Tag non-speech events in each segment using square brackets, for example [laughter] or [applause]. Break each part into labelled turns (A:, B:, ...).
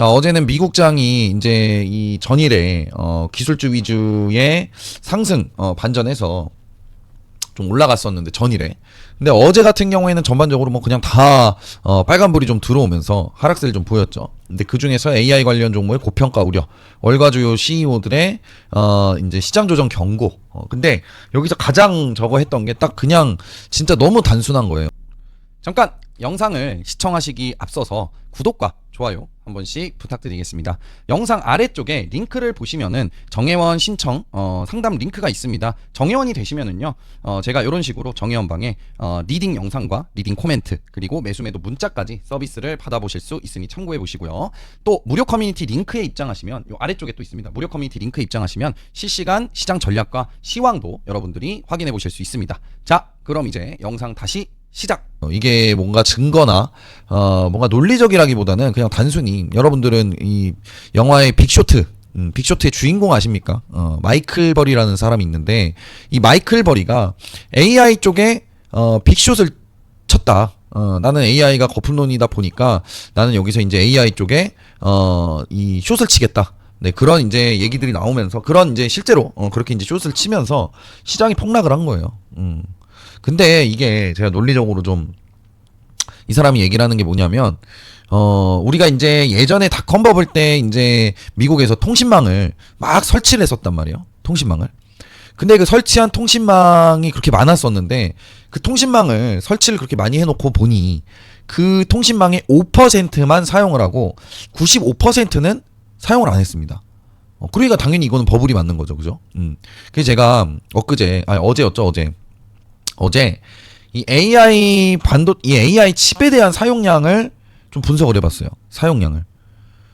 A: 자, 어제는 미국장이 이제 이 전일에 어, 기술주 위주의 상승 어, 반전해서 좀 올라갔었는데 전일에. 근데 어제 같은 경우에는 전반적으로 뭐 그냥 다 어, 빨간불이 좀 들어오면서 하락세를 좀 보였죠. 근데 그 중에서 AI 관련 종목의 고평가 우려, 월가 주요 CEO들의 어 이제 시장 조정 경고. 어, 근데 여기서 가장 저거 했던 게 딱 그냥 진짜 너무 단순한 거예요. 잠깐 영상을 시청하시기 앞서서 구독과 좋아요 한 번씩 부탁드리겠습니다. 영상 아래쪽에 링크를 보시면은 정회원 신청 어, 상담 링크가 있습니다. 정회원이 되시면은요, 어, 제가 이런 식으로 정회원 방에 어, 리딩 영상과 리딩 코멘트 그리고 매수매도 문자까지 서비스를 받아보실 수 있으니 참고해 보시고요. 또 무료 커뮤니티 링크에 입장하시면 요 아래쪽에 또 있습니다. 무료 커뮤니티 링크에 입장하시면 실시간 시장 전략과 시황도 여러분들이 확인해 보실 수 있습니다. 자, 그럼 이제 영상 다시 시작. 어, 이게 뭔가 증거나 어 뭔가 논리적이라기보다는 그냥 단순히 여러분들은 이 영화의 빅쇼트 음, 빅쇼트의 주인공 아십니까? 어, 마이클 버리라는 사람이 있는데 이 마이클 버리가 AI 쪽에 어, 빅쇼트를 쳤다. 어, 나는 AI가 거품론이다 보니까 나는 여기서 이제 AI 쪽에 어, 이 숏을 치겠다. 네, 그런 이제 얘기들이 나오면서 그런 이제 실제로 어, 그렇게 이제 숏을 치면서 시장이 폭락을 한 거예요. 음. 근데 이게 제가 논리적으로 좀 이 사람이 얘기를 하는 게 뭐냐면 어 우리가 이제 예전에 닷컴 버블 때 이제 미국에서 통신망을 막 설치를 했었단 말이에요. 통신망을. 근데 그 설치한 통신망이 그렇게 많았었는데 그 통신망을 설치를 그렇게 많이 해놓고 보니 그 통신망의 5%만 사용을 하고 95%는 사용을 안 했습니다. 어, 그러니까 당연히 이거는 버블이 맞는 거죠, 그죠? 음. 그래서 제가 엊그제, 아니 어제였죠, 어제. 어제 이 AI 반도 이 AI 칩에 대한 사용량을 좀 분석을 해봤어요. 사용량을.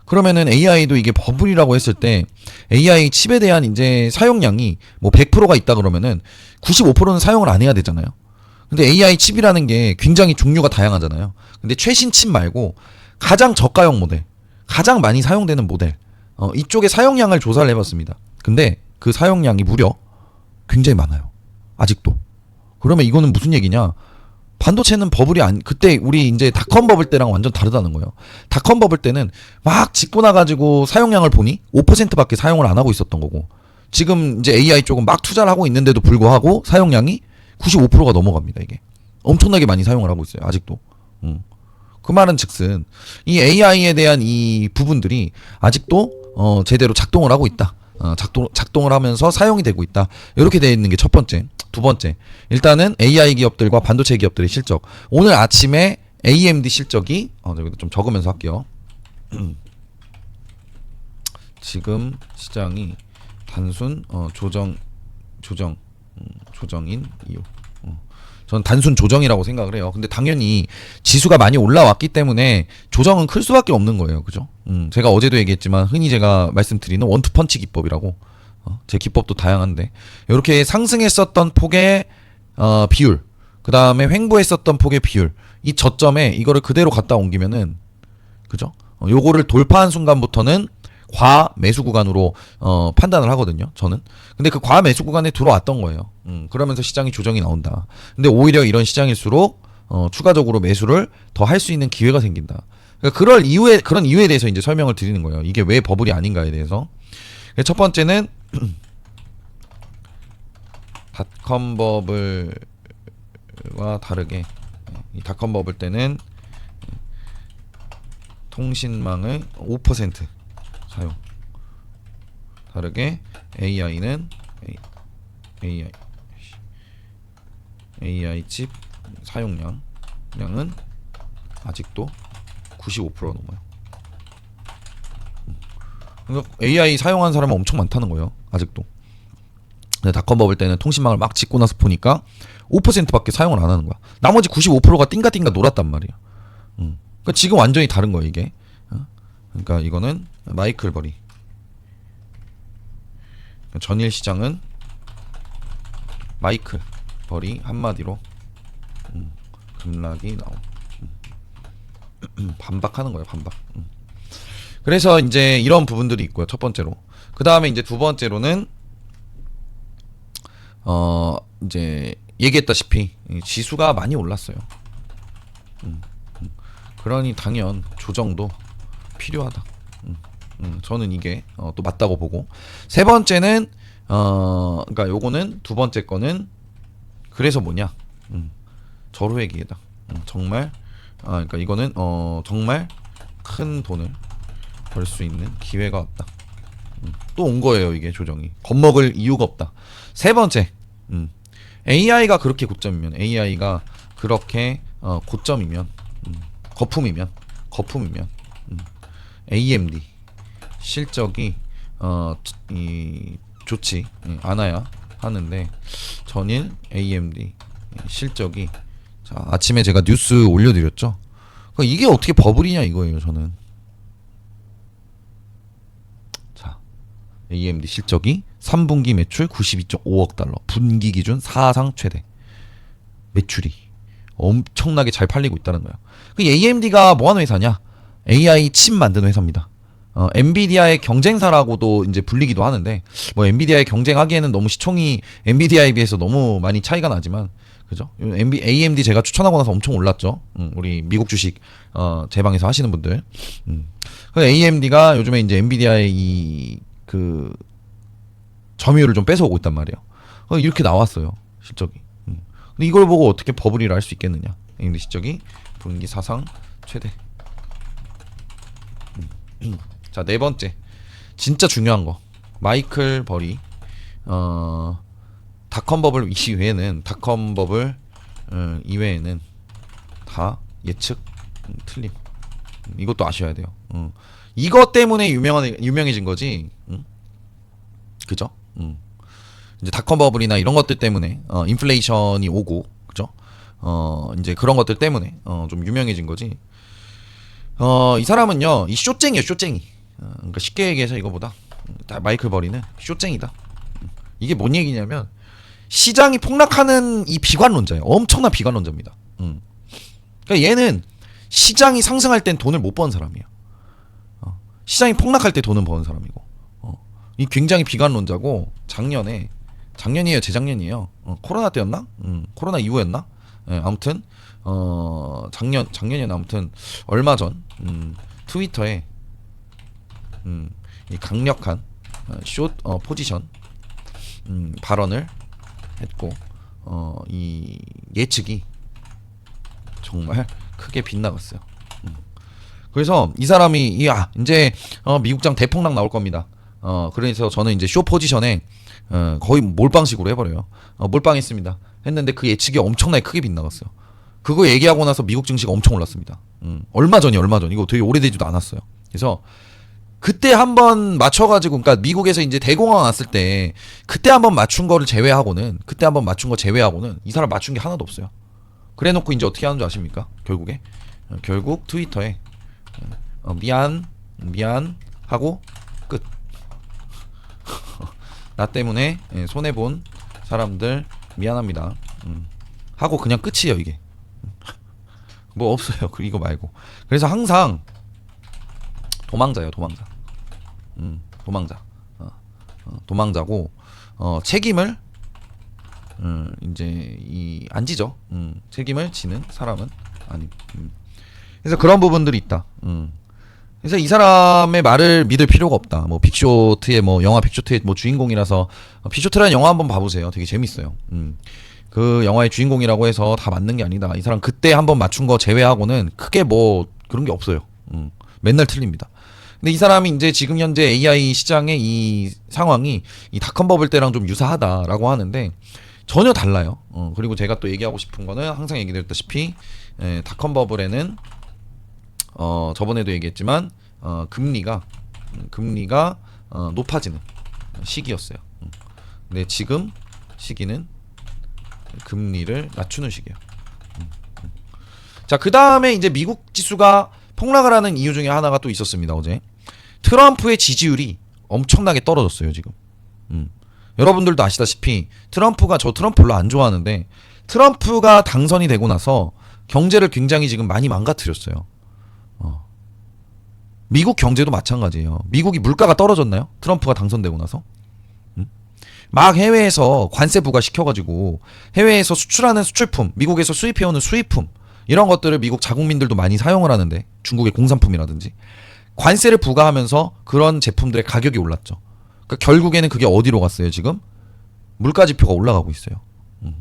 A: 그러면은 AI도 이게 버블이라고 했을 때 AI 칩에 대한 이제 사용량이 뭐 100%가 있다 그러면은 95%는 사용을 안 해야 되잖아요. 근데 AI 칩이라는 게 굉장히 종류가 다양하잖아요. 근데 최신 칩 말고 가장 저가형 모델, 가장 많이 사용되는 모델, 어, 이쪽의 사용량을 조사를 해봤습니다. 근데 그 사용량이 무려 굉장히 많아요. 아직도. 그러면 이거는 무슨 얘기냐? 반도체는 버블이 안 그때 우리 이제 닷컴 버블 때랑 완전 다르다는 거예요. 닷컴 버블 때는 막 짓고 나가지고 사용량을 보니 5%밖에 사용을 안 하고 있었던 거고 지금 이제 AI 쪽은 막 투자를 하고 있는데도 불구하고 사용량이 95%가 넘어갑니다 이게 엄청나게 많이 사용을 하고 있어요 아직도. 음. 그 말은 즉슨 이 AI에 대한 이 부분들이 아직도 어 제대로 작동을 하고 있다. 어 작동 작동을 하면서 사용이 되고 있다. 이렇게 되어 있는 게 첫 번째. 두 번째. 일단은 AI 기업들과 반도체 기업들의 실적. 오늘 아침에 AMD 실적이 어 여기도 좀 적으면서 할게요. [clears throat] 지금 시장이 단순 어 조정 조정 음, 조정인 이유. 어. 저는 단순 조정이라고 생각을 해요. 근데 당연히 지수가 많이 올라왔기 때문에 조정은 클 수밖에 없는 거예요. 그죠? 음, 제가 어제도 얘기했지만 흔히 제가 말씀드리는 원투 펀치 기법이라고. 어, 제 기법도 다양한데 이렇게 상승했었던 폭의 어, 비율, 그 다음에 횡보했었던 폭의 비율, 이 저점에 이거를 그대로 갖다 옮기면은 그죠? 어, 요거를 돌파한 순간부터는 과 매수 구간으로 어, 판단을 하거든요. 저는. 근데 그 과 매수 구간에 들어왔던 거예요. 음, 그러면서 시장이 조정이 나온다. 근데 오히려 이런 시장일수록 어, 추가적으로 매수를 더 할 수 있는 기회가 생긴다. 그러니까 그럴 이유에 그런 이유에 대해서 이제 설명을 드리는 거예요. 이게 왜 버블이 아닌가에 대해서. 첫 번째는 [clears throat] 닷컴 버블과 다르게 이 닷컴 버블 때는 통신망의 5% 사용 다르게 AI는 AI AI 칩 사용량 량은 아직도 95% 넘어요. 그러니까 AI 사용하는 사람은 엄청 많다는 거예요. 아직도. 닷컴 버블 때는 통신망을 막 짓고 나서 보니까 5%밖에 사용을 안 하는 거야. 나머지 95%가 띵가띵가 놀았단 말이야. 음. 그러니까 지금 완전히 다른 거야 이게. 어? 그러니까 이거는 마이클 버리. 전일 시장은 마이클 버리 한마디로 음, 급락이 나옴. 음. [clears throat] 반박하는 거예요 반박. 음. 그래서 이제 이런 부분들이 있고요. 첫 번째로. 그 다음에 이제 두 번째로는 어 이제 얘기했다시피 이 지수가 많이 올랐어요. 음, 음. 그러니 당연 조정도 필요하다. 음, 음, 저는 이게 어, 또 맞다고 보고. 세 번째는 어 그러니까 요거는 두 번째 거는 그래서 뭐냐? 음, 절호의 기회다. 음, 정말 아 그러니까 이거는 어 정말 큰 돈을 벌 수 있는 기회가 왔다. 음, 또온 거예요 이게 조정이. 겁먹을 이유가 없다. 세 번째 음, AI가 그렇게 고점이면 AI가 그렇게 어, 고점이면 음, 거품이면 거품이면 음, AMD 실적이 어, 이 좋지 예, 않아야 하는데 전일 AMD 실적이 자 아침에 제가 뉴스 올려드렸죠. 그 이게 어떻게 버블이냐 이거예요 저는. 자 AMD 실적이 3분기 매출 92.5억 달러, 분기 기준 사상 최대 매출이 엄청나게 잘 팔리고 있다는 거야. 그 AMD가 뭐 하는 회사냐? AI 칩 만드는 회사입니다. 어, 엔비디아의 경쟁사라고도 이제 불리기도 하는데 뭐 엔비디아에 경쟁하기에는 너무 시총이 엔비디아에 비해서 너무 많이 차이가 나지만 그죠? AMD 제가 추천하고 나서 엄청 올랐죠. 음, 우리 미국 주식 어, 제 방에서 하시는 분들. 음. 그 AMD가 요즘에 이제 엔비디아의 이 그 점유율을 좀 뺏어오고 있단 말이에요. 어, 이렇게 나왔어요 실적이. 음. 근데 이걸 보고 어떻게 버블이를 할수 있겠느냐? AMD 실적이 분기 사상 최대. [clears throat] 자, 네 번째. 진짜 중요한 거. 마이클 버리. 어, 닷컴 버블 [laughs] 이외에는 닷컴 버블 어, 이외에는 다 예측 음, 틀림. 음, 이것도 아셔야 돼요. 어. 이것 때문에 유명한 유명해진 거지. 응? 그죠? 음. 이제 닷컴 버블이나 이런 것들 때문에 어, 인플레이션이 오고 그죠? 어, 이제 그런 것들 때문에 어, 좀 유명해진 거지. 어, 이 사람은요, 이 쇼쟁이에요, 쇼쟁이. 어, 그러니까 쉽게 얘기해서 이거보다 다 마이클 버리는 쇼쟁이다. 이게 뭔 얘기냐면 시장이 폭락하는 이 비관론자예요. 엄청난 비관론자입니다. 음. 그러니까 얘는 시장이 상승할 땐 돈을 못 버는 사람이야. 어. 시장이 폭락할 때 돈은 버는 사람이고. 어. 이 굉장히 비관론자고 작년에 작년이에요, 재작년이에요. 어, 코로나 때였나? 음, 코로나 이후였나? 예, 아무튼 어 작년 작년이나 아무튼 얼마 전 음, 트위터에 음, 이 강력한 어, 숏 어, 포지션 음, 발언을 했고 어, 이 예측이 정말 [laughs] 크게 빗나갔어요. 음. 그래서 이 사람이 야 이제 어, 미국장 대폭락 나올 겁니다. 어, 그래서 저는 이제 쇼 포지션에 어, 거의 몰빵식으로 해버려요. 어, 몰빵했습니다. 했는데 그 예측이 엄청나게 크게 빗나갔어요. 그거 얘기하고 나서 미국 증시가 엄청 올랐습니다. 음, 얼마 전이 얼마 전 이거 되게 오래되지도 않았어요. 그래서 그때 한번 맞춰가지고 그러니까 미국에서 이제 대공황 왔을 때 그때 한번 맞춘 거를 제외하고는 그때 한번 맞춘 거 제외하고는 이 사람 맞춘 게 하나도 없어요. 그래 놓고 이제 어떻게 하는 줄 아십니까? 결국에 어, 결국 트위터에 어, 미안 미안 하고 끝. [laughs] 나 때문에 예, 손해 본 사람들 미안합니다. 음. 하고 그냥 끝이에요 이게. 뭐 없어요. 그 이거 말고. 그래서 항상 도망자예요, 도망자. 음, 도망자. 어, 어, 도망자고 어, 책임을 음, 이제 이 안 지죠. 음, 책임을 지는 사람은 아니. 음. 그래서 그런 부분들이 있다. 음. 그래서 이 사람의 말을 믿을 필요가 없다. 뭐 빅쇼트의 뭐 영화 빅쇼트의 뭐 주인공이라서 어, 빅쇼트라는 영화 한번 봐보세요. 되게 재밌어요. 음. 그 영화의 주인공이라고 해서 다 맞는 게 아니다. 이 사람 그때 한번 맞춘 거 제외하고는 크게 뭐 그런 게 없어요. 음. 맨날 틀립니다. 근데 이 사람이 이제 지금 현재 AI 시장의 이 상황이 이 닷컴 버블 때랑 좀 유사하다라고 하는데 전혀 달라요. 어, 그리고 제가 또 얘기하고 싶은 거는 항상 얘기드렸다시피 에, 닷컴 버블에는 어, 저번에도 얘기했지만 어, 금리가 음, 금리가 어, 높아지는 시기였어요. 음. 근데 지금 시기는 금리를 낮추는. 음, 음. 자, 그 다음에 이제 미국 지수가 폭락을 하는 이유 중에 하나가 또 있었습니다, 어제. 트럼프의 지지율이 엄청나게 떨어졌어요, 지금. 음. 여러분들도 아시다시피 트럼프가 저 트럼프 별로 안 좋아하는데 트럼프가 당선이 되고 나서 경제를 굉장히 지금 많이 망가뜨렸어요. 어. 미국 경제도 마찬가지예요. 미국이 물가가 떨어졌나요? 트럼프가 당선되고 나서? 음? 막 해외에서 관세 부과 시켜가지고 해외에서 수출하는 수출품, 미국에서 수입해오는 수입품 이런 것들을 미국 자국민들도 많이 사용을 하는데 중국의 공산품이라든지 관세를 부과하면서 그런 제품들의 가격이 올랐죠. 그러니까 결국에는 그게 어디로 갔어요, 지금? 물가 지표가 올라가고 있어요. 음.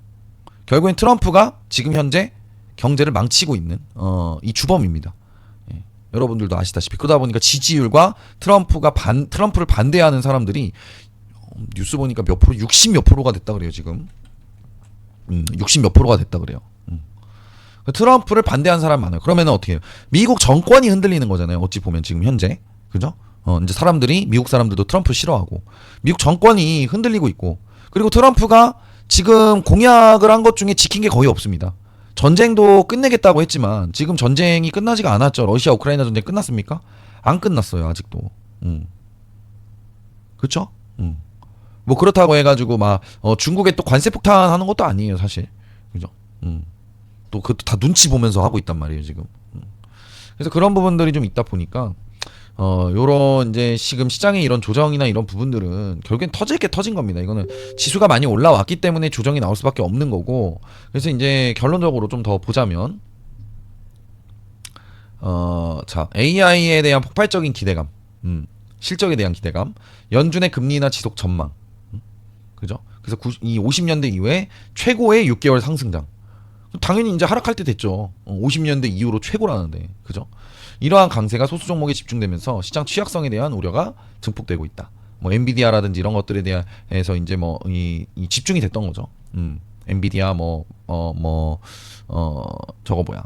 A: 결국엔 트럼프가 지금 현재 경제를 망치고 있는 어, 이 주범입니다. 예. 여러분들도 아시다시피 그러다 보니까 지지율과 트럼프가 반 트럼프를 반대하는 사람들이 어, 뉴스 보니까 몇 프로 60 몇 프로가 됐다 그래요 지금. 음, 60 몇 프로가 됐다 그래요. 음. 그 트럼프를 반대하는 사람 많아요. 그러면은 어떻게 해요? 미국 정권이 흔들리는 거잖아요. 어찌 보면 지금 현재 그죠? 어, 이제 사람들이 미국 사람들도 트럼프 싫어하고 미국 정권이 흔들리고 있고 그리고 트럼프가 지금 공약을 한 것 중에 지킨 게 거의 없습니다. 전쟁도 끝내겠다고 했지만 지금 전쟁이 끝나지가 않았죠. 러시아 우크라이나 전쟁 끝났습니까? 안 끝났어요 아직도. 음. 그렇죠? 음. 뭐 그렇다고 해가지고 막 어, 중국에 또 관세 폭탄 하는 것도 아니에요 사실. 그죠? 음. 또 그것도 다 눈치 보면서 하고 있단 말이에요 지금. 음. 그래서 그런 부분들이 좀 있다 보니까 어 요런 이제 지금 시장의 이런 조정이나 이런 부분들은 결국엔 터질 게 터진 겁니다. 이거는 지수가 많이 올라왔기 때문에 조정이 나올 수밖에 없는 거고 그래서 이제 결론적으로 좀 더 보자면 어 자 AI에 대한 폭발적인 기대감, 음, 실적에 대한 기대감, 연준의 금리나 지속 전망, 음, 그죠? 그래서 구, 이 50년대 이후에 최고의 6개월 상승장. 당연히 이제 하락할 때 됐죠. 어, 50년대 이후로 최고라는데, 그죠? 이러한 강세가 소수 종목에 집중되면서 시장 취약성에 대한 우려가 증폭되고 있다. 뭐 엔비디아라든지 이런 것들에 대해서 이제 뭐이 집중이 됐던 거죠. 음, 엔비디아 뭐어 뭐 어 저거 뭐야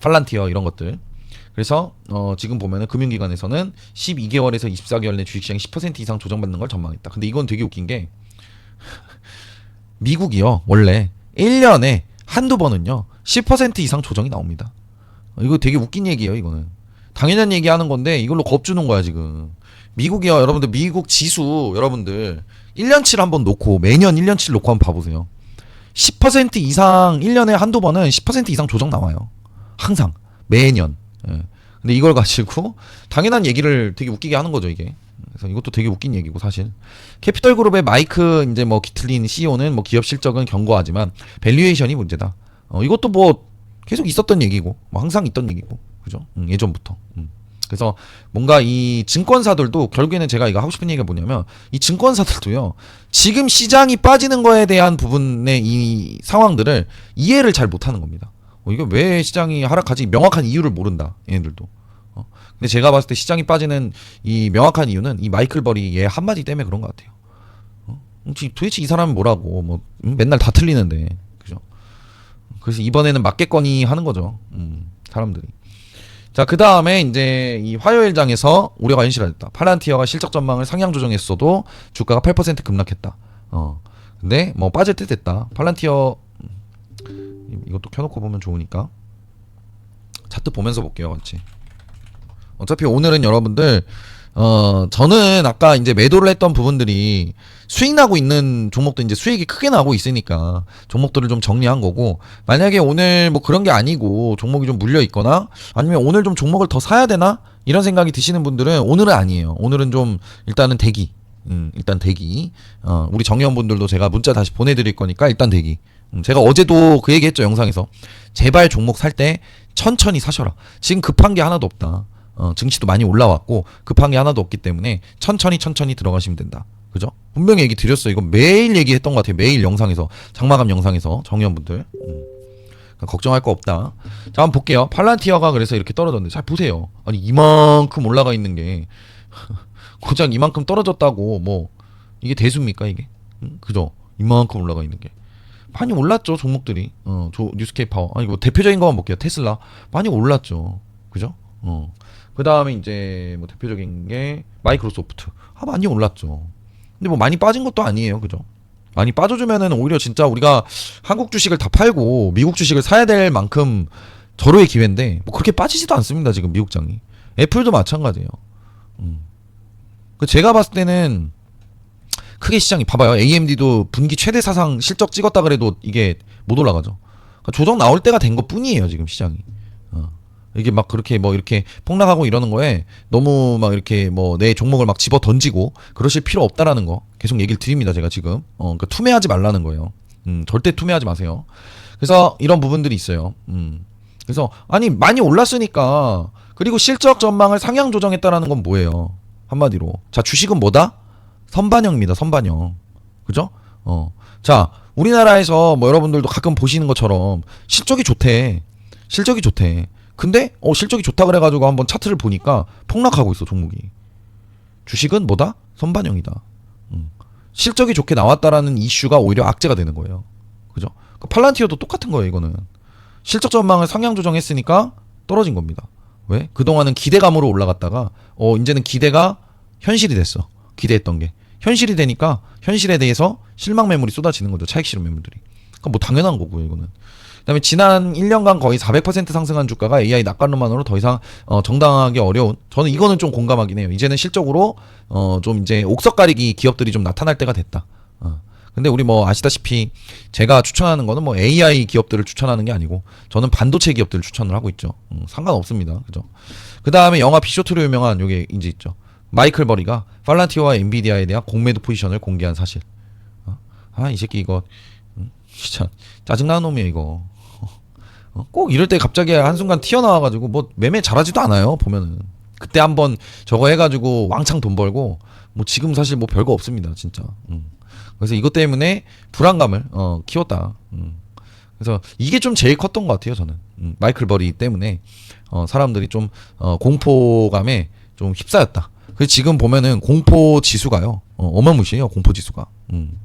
A: 팔란티어 이런 것들. 그래서 어 지금 보면은 금융기관에서는 12개월에서 24개월 내 주식시장이 10% 이상 조정받는 걸 전망했다. 근데 이건 되게 웃긴 게 미국이요 원래 1년에 한두 번은요 10% 이상 조정이 나옵니다. 이거 되게 웃긴 얘기예요, 이거는. 당연한 얘기 하는 건데 이걸로 겁주는 거야, 지금. 미국이요, 여러분들 미국 지수 여러분들 1년치를 한번 놓고 매년 1년치를 놓고 한번 봐 보세요. 10% 이상 1년에 한두 번은 10% 이상 조정 나와요. 항상 매년. 예. 근데 이걸 가지고 당연한 얘기를 되게 웃기게 하는 거죠, 이게. 그래서 이것도 되게 웃긴 얘기고 사실. 캐피털 그룹의 마이크 이제 뭐 기틀린 CEO는 뭐 기업 실적은 견고하지만 밸류에이션이 문제다. 어, 이것도 뭐 계속 있었던 얘기고 뭐 항상 있던 얘기고 그죠? 음, 예전부터. 음. 그래서 뭔가 이 증권사들도 결국에는 제가 이거 하고 싶은 얘기가 뭐냐면 이 증권사들도요 지금 시장이 빠지는 거에 대한 부분의 이 상황들을 이해를 잘 못하는 겁니다. 어, 이거 왜 시장이 하락하지? 명확한 이유를 모른다 얘네들도 어. 근데 제가 봤을 때 시장이 빠지는 이 명확한 이유는 이 마이클 버리 얘 한마디 때문에 그런 것 같아요 어? 도대체 이 사람이 뭐라고 뭐 음, 맨날 다 틀리는데 그죠 그래서 이번에는 맞겠거니 하는 거죠. 음, 사람들이. 자, 그 다음에 이제 이 화요일 장에서 우려가 현실화됐다. 파란티어가 실적 전망을 상향 조정했어도 주가가 8% 급락했다. 어. 근데 뭐 빠질 때 됐다. 팔란티어 음, 이것도 켜놓고 보면 좋으니까 차트 보면서 볼게요, 같이. 어차피 오늘은 여러분들 어 저는 아까 이제 매도를 했던 부분들이 수익 나고 있는 종목도 이제 수익이 크게 나고 있으니까 종목들을 좀 정리한 거고 만약에 오늘 뭐 그런 게 아니고 종목이 좀 물려 있거나 아니면 오늘 좀 종목을 더 사야 되나 이런 생각이 드시는 분들은 오늘은 아니에요. 오늘은 좀 일단은 대기. 음, 일단 대기. 어, 우리 정의원분들도 제가 문자 다시 보내드릴 거니까 일단 대기. 음, 제가 어제도 그 얘기했죠 영상에서 제발 종목 살 때 천천히 사셔라. 지금 급한 게 하나도 없다. 어, 증시도 많이 올라왔고 급한 게 하나도 없기 때문에 천천히 천천히 들어가시면 된다. 그죠? 분명히 얘기 드렸어요. 이거 매일 얘기했던 것 같아요. 매일 영상에서 장마감 영상에서 정의원분들 음. 그러니까 걱정할 거 없다. 자 한번 볼게요. 팔란티어가 그래서 이렇게 떨어졌는데 잘 보세요. 아니 이만큼 올라가 있는 게 [laughs] 고작 이만큼 떨어졌다고 뭐 이게 대수입니까 이게? 음? 그죠? 이만큼 올라가 있는 게 많이 올랐죠 종목들이. 어, 조, 뉴스케이 파워. 아니 뭐 대표적인 것만 볼게요. 테슬라 많이 올랐죠. 그죠? 어. 그 다음에 이제 뭐 대표적인 게 마이크로소프트. 아 많이 올랐죠. 근데 뭐 많이 빠진 것도 아니에요, 그죠? 많이 빠져주면은 오히려 진짜 우리가 한국 주식을 다 팔고 미국 주식을 사야 될 만큼 절호의 기회인데 뭐 그렇게 빠지지도 않습니다 지금 미국장이. 애플도 마찬가지예요. 음. 그 제가 봤을 때는 크게 시장이 봐봐요. AMD도 분기 최대 사상 실적 찍었다 그래도 이게 못 올라가죠. 그러니까 조정 나올 때가 된 것 뿐이에요 지금 시장이. 어. 이게 막 그렇게 뭐 이렇게 폭락하고 이러는 거에 너무 막 이렇게 뭐 내 종목을 막 집어 던지고 그러실 필요 없다라는 거 계속 얘기를 드립니다 제가 지금 어 그러니까 투매하지 말라는 거예요 음 절대 투매하지 마세요 그래서 이런 부분들이 있어요 음 그래서 아니 많이 올랐으니까 그리고 실적 전망을 상향 조정했다라는 건 뭐예요? 한마디로. 자, 주식은 뭐다? 선반영입니다. 선반영. 그죠? 어. 자, 우리나라에서 뭐 여러분들도 가끔 보시는 것처럼 실적이 좋대. 실적이 좋대. 근데 어 실적이 좋다 그래 가지고 한번 차트를 보니까 폭락하고 있어, 종목이. 주식은 뭐다? 선반영이다. 음. 실적이 좋게 나왔다라는 이슈가 오히려 악재가 되는 거예요. 그죠? 그 팔란티어도 똑같은 거예요, 이거는. 실적 전망을 상향 조정했으니까 떨어진 겁니다. 왜? 그동안은 기대감으로 올라갔다가 어 이제는 기대가 현실이 됐어. 기대했던 게. 현실이 되니까 현실에 대해서 실망 매물이 쏟아지는 거죠. 차익 실현 매물들이. 그러니까 뭐 당연한 거고요, 이거는. 그다음에 지난 1년간 거의 400% 상승한 주가가 AI 낙관론만으로 더 이상 어, 정당하기 어려운 저는 이거는 좀 공감하긴 해요. 이제는 실적으로 어, 좀 이제 옥석 가리기 기업들이 좀 나타날 때가 됐다. 어. 근데 우리 뭐 아시다시피 제가 추천하는 거는 뭐 AI 기업들을 추천하는 게 아니고 저는 반도체 기업들을 추천을 하고 있죠. 음, 상관없습니다. 그죠? 그 다음에 영화 비쇼트로 유명한 요게 이제 있죠. 마이클 버리가 팔란티오와 엔비디아에 대한 공매도 포지션을 공개한 사실. 어? 아, 이 새끼 이거 음, 진짜 짜증나는 놈이야 이거. 어? 꼭 이럴 때 갑자기 한순간 튀어나와가지고 뭐 매매 잘하지도 않아요 보면은 그때 한번 저거 해가지고 왕창 돈 벌고 뭐 지금 사실 뭐 별거 없습니다 진짜 음. 그래서 이것 때문에 불안감을 어, 키웠다 음. 그래서 이게 좀 제일 컸던 것 같아요 저는 음. 마이클 버리 때문에 어, 사람들이 좀 어, 공포감에 좀 휩싸였다 그래서 지금 보면은 공포 지수가요 어, 어마무시해요 공포 지수가 음.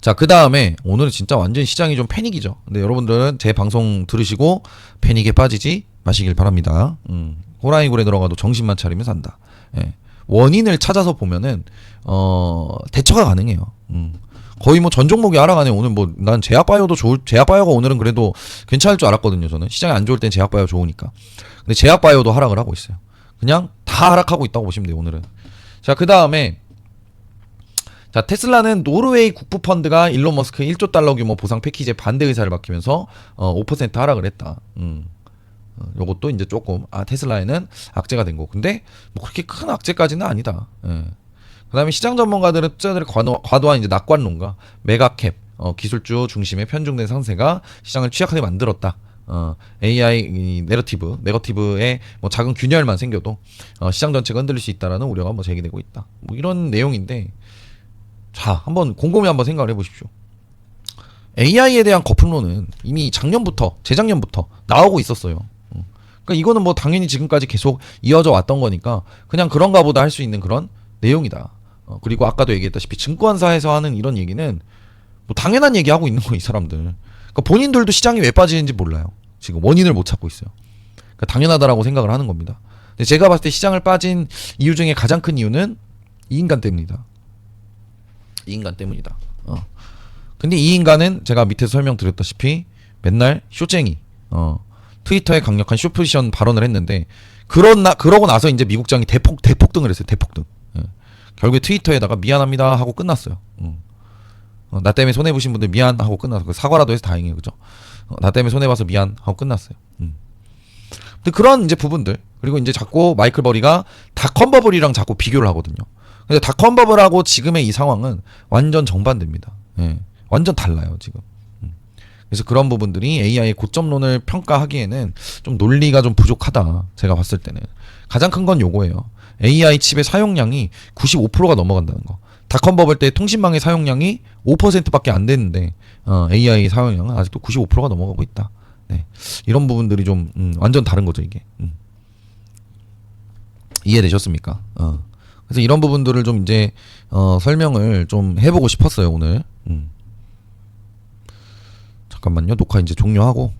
A: 자, 그 다음에 오늘은 진짜 완전 시장이 좀 패닉이죠. 근데 여러분들은 제 방송 들으시고 패닉에 빠지지 마시길 바랍니다. 음, 호랑이 굴에 들어가도 정신만 차리면 산다. 예. 원인을 찾아서 보면은 어 대처가 가능해요. 음. 거의 뭐 전 종목이 알아가네. 오늘 뭐 난 제약바이오도 좋을 제약바이오가 오늘은 그래도 괜찮을 줄 알았거든요. 저는 시장이 안 좋을 땐 제약바이오 좋으니까. 근데 제약바이오도 하락을 하고 있어요. 그냥 다 하락하고 있다고 보시면 돼요. 오늘은. 자, 그 다음에 자, 테슬라는 노르웨이 국부 펀드가 일론 머스크 1조 달러 규모 보상 패키지에 반대 의사를 밝히면서 어, 5% 하락을 했다. 음. 어, 요것도 이제 조금 아 테슬라에는 악재가 된 거. 근데 뭐 그렇게 큰 악재까지는 아니다. 예. 그다음에 시장 전문가들은 투자들의 과도, 과도한 이제 낙관론과 메가캡 어, 기술주 중심의 편중된 상세가 시장을 취약하게 만들었다. 어, AI 이 내러티브, 네거티브의 뭐 작은 균열만 생겨도 어, 시장 전체가 흔들릴 수 있다라는 우려가 뭐 제기되고 있다. 뭐 이런 내용인데 자, 한번 곰곰이 한번 생각을 해보십시오. AI에 대한 거품론은 이미 작년부터, 재작년부터 나오고 있었어요. 어. 그러니까 이거는 뭐 당연히 지금까지 계속 이어져 왔던 거니까 그냥 그런가 보다 할 수 있는 그런 내용이다. 어, 그리고 아까도 얘기했다시피 증권사에서 하는 이런 얘기는 뭐 당연한 얘기 하고 있는 거 이 사람들. 그러니까 본인들도 시장이 왜 빠지는지 몰라요. 지금 원인을 못 찾고 있어요. 그러니까 당연하다라고 생각을 하는 겁니다. 근데 제가 봤을 때 시장을 빠진 이유 중에 가장 큰 이유는 이 인간 때문이다. 이 인간 때문이다. 어. 근데 이 인간은 제가 밑에서 설명드렸다시피 맨날 쇼쟁이, 어, 트위터에 강력한 쇼포지션 발언을 했는데 그런 나 그러고 나서 이제 미국장이 대폭 대폭등을 했어요. 대폭등. 예. 결국에 트위터에다가 미안합니다 하고 끝났어요. 음. 어, 나 때문에 손해 보신 분들 미안 하고 끝났어. 그 사과라도 해서 다행이에요, 그죠? 어, 나 때문에 손해 봐서 미안 하고 끝났어요. 음. 근데 그런 이제 부분들 그리고 이제 자꾸 마이클 버리가 닷컴 버블이랑 자꾸 비교를 하거든요. 근데 닷컴 버블하고 지금의 이 상황은 완전 정반대입니다. 예. 완전 달라요, 지금. 음. 그래서 그런 부분들이 AI의 고점론을 평가하기에는 좀 논리가 좀 부족하다. 제가 봤을 때는. 가장 큰 건 요거예요. AI 칩의 사용량이 95%가 넘어간다는 거. 닷컴 버블 때 통신망의 사용량이 5%밖에 안 됐는데 어, AI 사용량은 아직도 95%가 넘어가고 있다. 네. 이런 부분들이 좀 음, 완전 다른 거죠, 이게. 음. 이해되셨습니까? 어. 그래서 이런 부분들을 좀 이제 어, 설명을 좀 해보고 싶었어요 오늘. 음. 잠깐만요 녹화 이제 종료하고